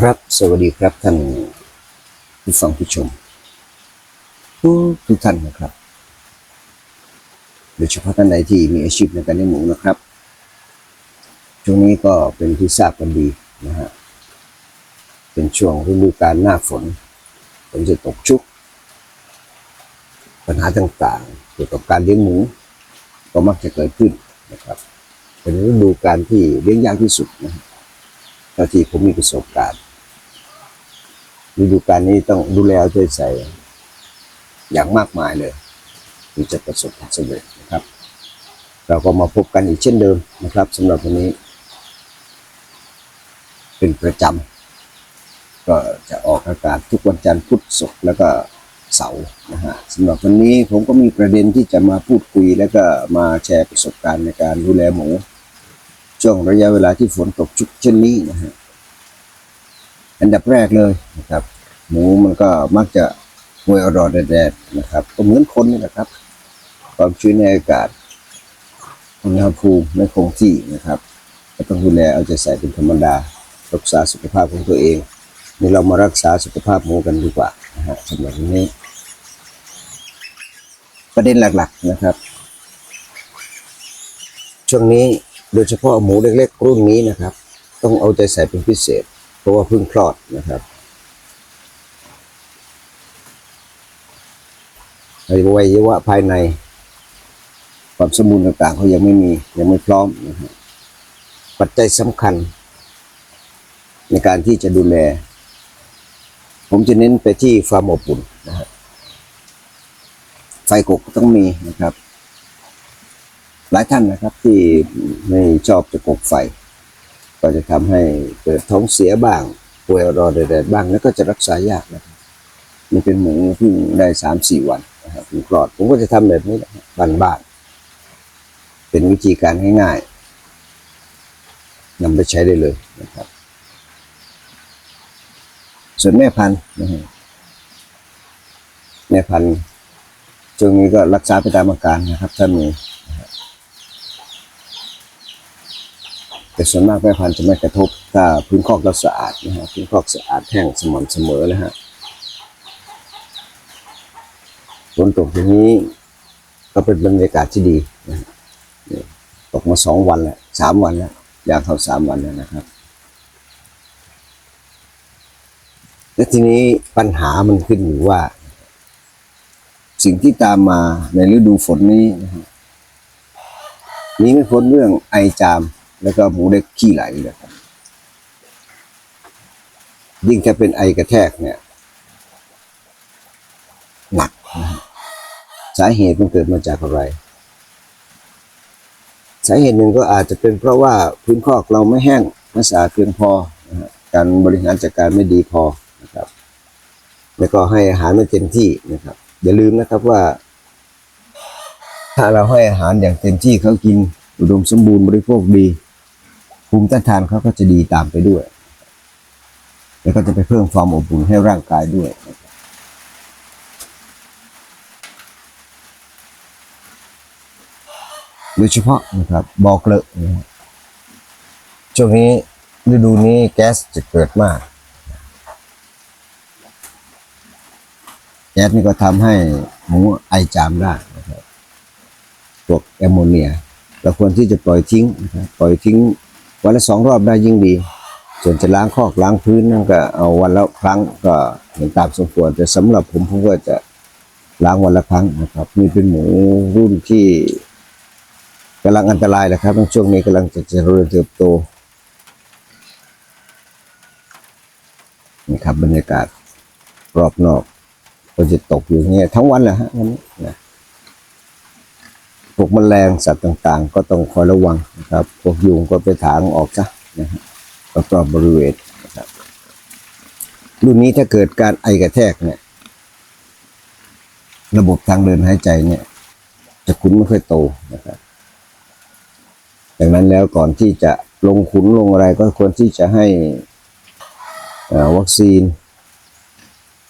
ครับ สวัสดีครับท่านผู้ฟังผู้ชมทุกทุกท่านนะครับ โดยเฉพาะท่านใดที่มีอาชีพในการเลี้ยงหมูนะครับช่วงนี้ก็เป็นที่ทราบกันดีนะฮะเป็นช่วงฤดูกาลหน้าฝนฝนจะตกชุก ปัญหาต่างๆ เกี่ยวกับการเลี้ยงหมู ก็มักจะเกิดขึ้นนะครับ เป็นฤดูกาลที่เลี้ยงยากที่สุดนะฮะ เท่าที่ผมมีประสบการณ์ฤดูกาลนี้ต้องดูแลเอาใจใส่ อย่างมากมายเลยถึงจะประสบความสำเร็จนะครับ เราก็มาพบกันอีกเช่นเดิมนะครับสำหรับวันนี้ เป็นประจำก็จะออกอากาศทุกวันจันทร์พุธศุกร์แล้วก็เสาร์นะฮะสำหรับวันนี้ผมก็มีประเด็นที่จะมาพูดคุย แล้วก็มาแชร์ประสบการณ์ในการดูแลหมู ช่วงระยะเวลาที่ฝนตกชุกเช่นนี้นะฮะอันดับแรกเลยนะครับ หมูมันก็มักจะหวยอรอดแดดนะครับ ก็เหมือนคนนี่แหละครับ ความชื้นในอากาศอุณหภูมิไม่คงที่นะครับก็ต้องดูแลเอาใจใส่เป็นธรรมดา รักษาสุขภาพของตัวเองนี่เรามารักษาสุขภาพหมูกันดีกว่านะฮะสำหรับวันนี้ ประเด็นหลักๆนะครับ ช่วงนี้ โดยเฉพาะหมูเล็กๆรุ่นนี้นะครับ ต้องเอาใจใส่เป็นพิเศษ เพราะว่าเพิ่งคลอดนะครับอวัยวะภายในความสมบูรณ์ต่างๆเขายังไม่มียังไม่พร้อมนะฮะปัจจัยสำคัญ ในการที่จะดูแล ผมจะเน้นไปที่ความอบอุ่นนะฮะไฟกกต้องมีนะครับ หลายท่านนะครับที่ไม่ชอบจะกกไฟ ก็จะทำให้เกิดท้องเสียบ้างป่วยรอแดดบ้างแล้วก็จะรักษายากนะครับมันเป็นหมูเพิ่งได้สามสี่วันนะครับถึงคลอดผมก็จะทำแบบนี้นะครับบ้านๆเป็นวิธีการง่ายๆนำไปใช้ได้เลยนะครับ ส่วนแม่พันธุ์แม่พันธุ์ช่วงนี้ก็รักษาไปตามอาการนะครับ ถ้ามี แต่ส่วนมากแม่พันธุ์จะไม่กระทบถ้าพื้นคอกเราสะอาดนะฮะพื้นคอกสะอาดแห้งสม่ำเสมอนะฮะฝนตกอย่างนี้ก็เป็นบรรยากาศที่ดีนะฮะนี่ตกมาสองวันแล้วสามวันแล้วอยางเข้าสามวันแล้วนะครับ และทีนี้ปัญหามันขึ้นอยู่ว่า สิ่งที่ตามมาในฤดูฝนนี้นะฮะมีไม่พ้นเรื่องไอจาม แล้วก็หมูเล็กขี้ไหลนะครับ ยิ่งถ้าเป็นไอกระแทกเนี่ยหนัก สาเหตุมันเกิดมาจากอะไร สาเหตุหนึ่งก็อาจจะเป็นเพราะว่าพื้นคอกเราไม่แห้งไม่สะอาดเพียงพอการบริหารจัดการไม่ดีพอนะครับ แล้วก็ให้อาหารไม่เต็มที่นะครับ อย่าลืมนะครับว่า ถ้าเราให้อาหารอย่างเต็มที่เขากินอุดมสมบูรณ์บริโภคดี ภูมิต้านทานเขาก็จะดีตามไปด้วย แล้วก็จะไปเพิ่มความอบอุ่นให้ร่างกายด้วย โดยเฉพาะนะครับบอกเลอะนะช่วงนี้ฤดูนี้แก๊สจะเกิดมาก แก๊สนี่ก็ทำให้หมูไอจามได้นะครับพวกแอมโมเนียเราควรที่จะปล่อยทิ้งนะครับปล่อยทิ้ง วันละสองรอบได้ยิ่งดี ส่วนจะล้างคอกล้างพื้นนั่นก็เอาวันละครั้งก็เห็นตามสมควรแต่สำหรับผมผมก็จะล้างวันละครั้งนะครับนี่เป็นหมูรุ่นที่กำลังอันตรายนะครับในช่วงนี้กำลังจะเจริญเติบโตนี่ครับบรรยากาศรอบนอกก็จะตกอยู่เงี้ยทั้งวันแหละฮะวันนี้นะ พวกแมลงสัตว์ต่างๆ ก็ต้องคอยระวังนะครับ พวกยุงก็ไปถางออกซะนะฮะรอบๆบริเวณนะครับ รุ่นนี้ถ้าเกิดการไอกระแทกเนี่ย ระบบทางเดินหายใจเนี่ย จะคุ้นไม่ค่อยโตนะครับดังนั้นแล้วก่อนที่จะลงขุนลงอะไรก็ควรที่จะให้วัคซีน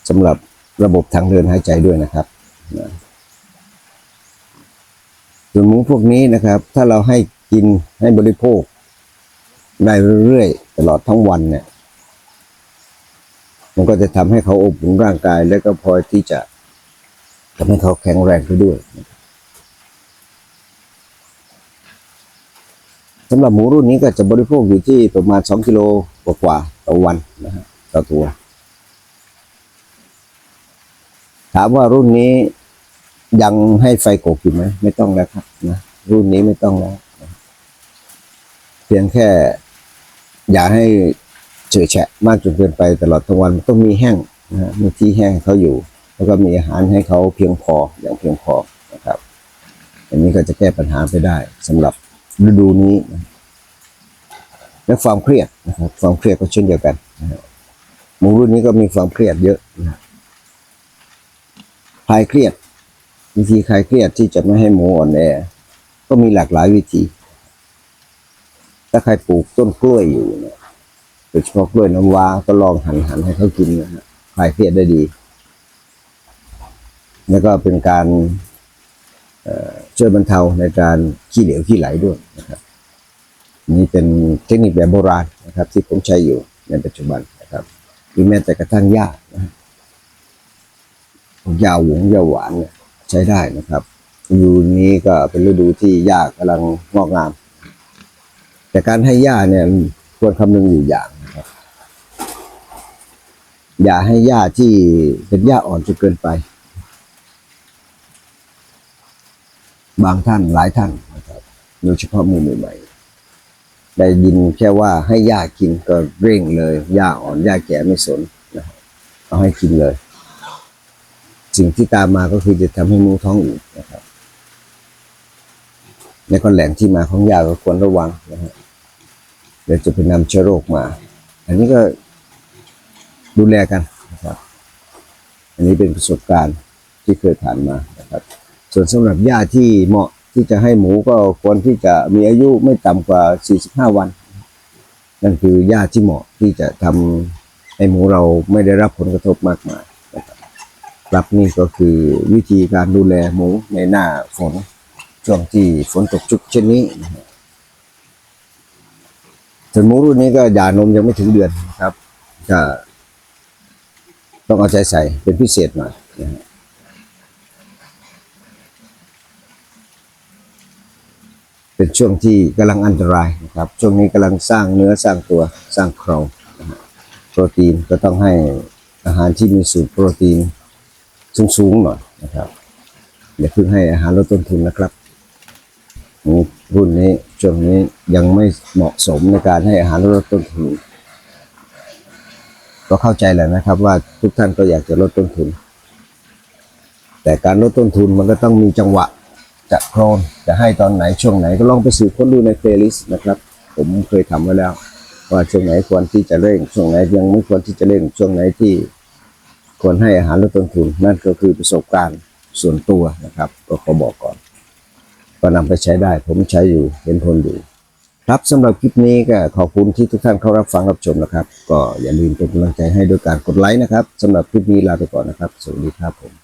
สำหรับระบบทางเดินหายใจด้วยนะครับนะ ส่วนหมูพวกนี้นะครับ ถ้าเราให้กินให้บริโภคได้เรื่อยๆตลอดทั้งวันเนี่ย มันก็จะทำให้เขาอบอุ่นร่างกาย และก็พอที่จะทำให้เขาแข็งแรงไปด้วยสำหรับหมูรุ่นนี้ก็จะบริโภคอยู่ที่ประมาณ 2 กิโลกว่าๆต่อวันนะฮะต่อตัว ถามว่ารุ่นนี้ ยังให้ไฟกบอยู่ไหมไม่ต้องแล้วครับนะรุ่นนี้ไม่ต้องแล้วเพียงแค่ อย่าให้เฉอะแฉะมากจนเกินไปตลอดทั้งวันมันต้องมีแห้งนะมีที่แห้งเขาอยู่ แล้วก็มีอาหารให้เขาเพียงพออย่างเพียงพอนะครับ อันนี้ก็จะแก้ปัญหาไปได้สำหรับฤดูนี้นะและความเครียดนะครับความเครียดก็เช่นเดียวกันนะฮะหมูรุ่นนี้ก็มีความเครียดเยอะนะคลายเครียด วิธีคลายเครียดที่จะไม่ให้หมูอ่อนแอ ก็มีหลากหลายวิธี ถ้าใครปลูกต้นกล้วยอยู่เนี่ยโดยเฉพาะกล้วยน้ำว้าก็ลองหั่นหันให้เขากินนะฮะคลายเครียดได้ดี แล้วก็เป็นการช่วยบรรเทาในการขี้เหลวขี้ไหลด้วยนะครับ นี่เป็นเทคนิคแบบโบราณนะครับ ที่ผมใช้อยู่ในปัจจุบันนะครับหรือแม้แต่กระทั่งหญ้านะฮะยาหวงยาหวานเนี่ย ช้ได้นะครับฤดูนี้ก็เป็นฤดูที่หญ้ากำลังงอกงาม แต่การให้หญ้าเนี่ยควรคำนึงอยู่อย่างนะครับ อย่าให้หญ้าที่เป็นหญ้าอ่อนจนเกินไป บางท่านหลายท่านนะครับโดยเฉพาะมือใหม่ๆได้ยินแค่ว่าให้หญ้ากินก็เร่งเลยหญ้าอ่อนหญ้าแก่ไม่สนนะครับเอาให้กินเลย สิ่งที่ตามมาก็คือจะทำให้หมูท้องอืดนะครับ และก็แหล่งที่มาของยาก็ควรระวังนะฮะเดี๋ยวจะไปนำเชื้อโรคมา อันนี้ก็ดูแลกันนะครับ อันนี้เป็นประสบการณ์ที่เคยผ่านมานะครับ ส่วนสำหรับหญ้าที่เหมาะที่จะให้หมูก็ควรที่จะมีอายุไม่ต่ำกว่า 45 วัน นั่นคือหญ้าที่เหมาะที่จะทำให้หมูเราไม่ได้รับผลกระทบมากมาย นะครับนี่ก็คือวิธีการดูแลหมูในหน้าฝนช่วงที่ฝนตกชุกเช่นนี้ส่วนหมูรุ่นนี้ก็หย่านมยังไม่ถึงเดือนครับก็ต้องเอาใจใส่เป็นพิเศษหน่อยนะฮะเป็นช่วงที่กำลังอันตรายนะครับ ช่วงนี้กำลังสร้างเนื้อสร้างตัวสร้างโครงโปรตีนก็ต้องให้อาหารที่มีสูตรโปรตีน สูงๆหน่อยนะครับอย่าเพิ่งให้อาหารลดต้นทุนนะครับรุ่นนี้ช่วงนี้ยังไม่เหมาะสมในการให้อาหารลดต้นทุน ก็เข้าใจแหละนะครับ ว่าทุกท่านก็อยากจะลดต้นทุน แต่การลดต้นทุนมันก็ต้องมีจังหวะจะโครนจะให้ตอนไหนช่วงไหนก็ลองไปสืบค้นดูในเพลย์ลิสต์นะครับ ผมเคยทำไว้แล้ว ว่าช่วงไหนควรที่จะเร่ง ช่วงไหนยังไม่ควรที่จะเร่งช่วงไหนที่ ควรให้อาหารลดต้นทุน นั่นก็คือประสบการณ์ส่วนตัวนะครับ ก็ขอบอกก่อน ก็นำไปใช้ได้ ผมใช้อยู่เห็นผลอยู่ครับสำหรับคลิปนี้ก็ขอบคุณที่ทุกท่านเข้ารับฟังรับชมนะครับ ก็อย่าลืมเป็นกำลังใจให้ด้วยการกดไลค์นะครับสำหรับคลิปนี้ลาไปก่อนนะครับ สวัสดีครับผม